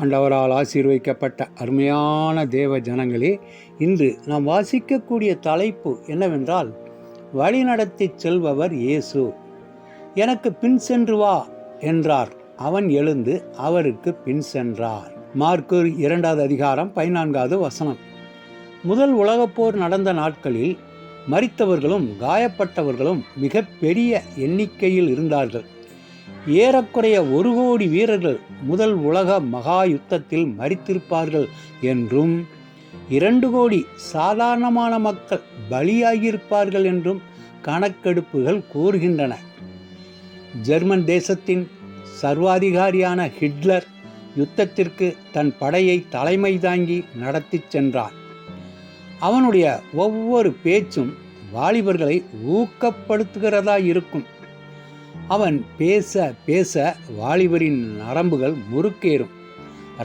ஆண்டவரால் ஆசீர்வதிக்கப்பட்ட அருமையான தேவ ஜனங்களே இன்று நாம் வாசிக்கக்கூடிய தலைப்பு என்னவென்றால் வழிநடத்தி செல்பவர் இயேசு. எனக்கு பின் சென்று வா என்றார். அவன் எழுந்து அவருக்கு பின் சென்றார். மார்க்கு இரண்டாவது அதிகாரம் பதினான்காவது வசனம். முதல் உலகப்போர் நடந்த நாட்களில் மறித்தவர்களும் காயப்பட்டவர்களும் மிக பெரிய எண்ணிக்கையில் இருந்தார்கள். ஏறக்குறைய ஒரு கோடி வீரர்கள் முதல் உலக மகா யுத்தத்தில் மறித்திருப்பார்கள் என்றும் இரண்டு கோடி சாதாரணமான மக்கள் பலியாகியிருப்பார்கள் என்றும் கணக்கெடுப்புகள் கூறுகின்றன. ஜெர்மன் தேசத்தின் சர்வாதிகாரியான ஹிட்லர் யுத்தத்திற்கு தன் படையை தலைமை தாங்கி நடத்திச் சென்றான். அவனுடைய ஒவ்வொரு பேச்சும் வாலிபர்களை ஊக்கப்படுத்துகிறதா இருக்கும் அவன் பேச பேச வாலிபரின் நரம்புகள் முறுக்கேறும்.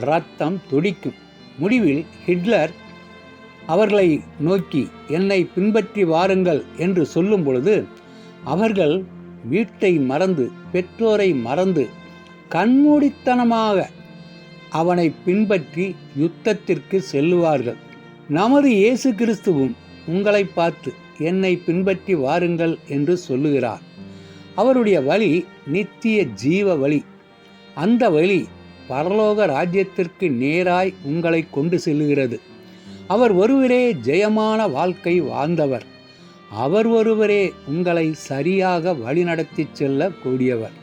ரத்தம் துடிக்கும். முடிவில் ஹிட்லர் அவர்களை நோக்கி என்னை பின்பற்றி வாருங்கள் என்று சொல்லும் பொழுது அவர்கள் வீட்டை மறந்து பெற்றோரை மறந்து கண்மூடித்தனமாக அவனை பின்பற்றி யுத்தத்திற்கு செல்லுவார்கள். நமது இயேசு கிறிஸ்துவும் உங்களை பார்த்து என்னை பின்பற்றி வாருங்கள் என்று சொல்லுகிறார். அவருடைய வழி நித்திய ஜீவ வழி. அந்த வழி பரலோக ராஜ்யத்திற்கு நேராய் உங்களை கொண்டு செல்லுகிறது. அவர் ஒருவரே ஜெயமான வாழ்க்கை வாழ்ந்தவர். அவர் ஒருவரே உங்களை சரியாக வழிநடத்தி செல்ல கூடியவர்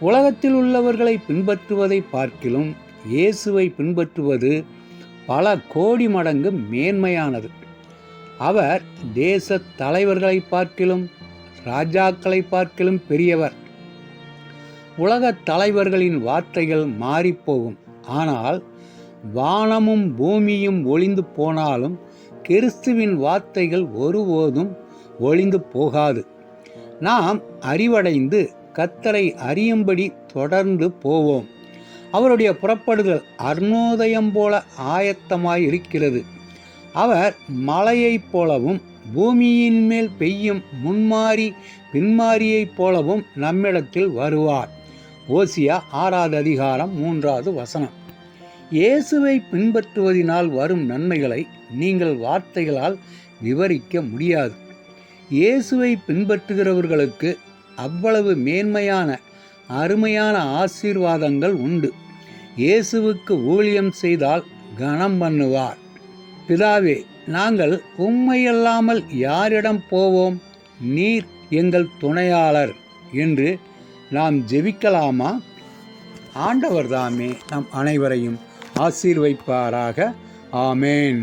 உலகத்தில் உள்ளவர்களை பின்பற்றுவதை பார்க்கிலும் இயேசுவை பின்பற்றுவது பல கோடி மடங்கு மேன்மையானது. அவர் தேச தலைவர்களை பார்க்கிலும் ராஜாக்களை பார்க்கிலும் பெரியவர். உலகத் தலைவர்களின் வார்த்தைகள் மாறிப்போகும். ஆனால் வானமும் பூமியும் ஒளிந்து போனாலும் கிறிஸ்துவின் வார்த்தைகள் ஒருபோதும் ஒளிந்து போகாது. நாம் அறிவடைந்து கத்தரை அறியும்படி தொடர்ந்து போவோம். அவருடைய புறப்படுதல் அருணோதயம் போல ஆயத்தமாய் இருக்கிறது அவர் மலையைப் போலவும் பூமியின் மேல் பெய்யும் முன்மாறி பின்மாரியைப் போலவும் நம்மிடத்தில் வருவார். ஓசியா ஆறாவது அதிகாரம் மூன்றாவது வசனம். இயேசுவை பின்பற்றுவதினால் வரும் நன்மைகளை நீங்கள் வார்த்தைகளால் விவரிக்க முடியாது. இயேசுவை பின்பற்றுகிறவர்களுக்கு அவ்வளவு மேன்மையான அருமையான ஆசீர்வாதங்கள் உண்டு. இயேசுவுக்கு ஊழியம் செய்தால் கனம் பண்ணுவார் பிதாவே நாங்கள் உண்மையல்லாமல் யாரிடம் போவோம்? நீர் எங்கள் துணையாளர் என்று நாம் ஜெபிக்கலாமா? ஆண்டவர் தாமே நம் அனைவரையும் ஆசீர்வைப்பாராக. ஆமேன்.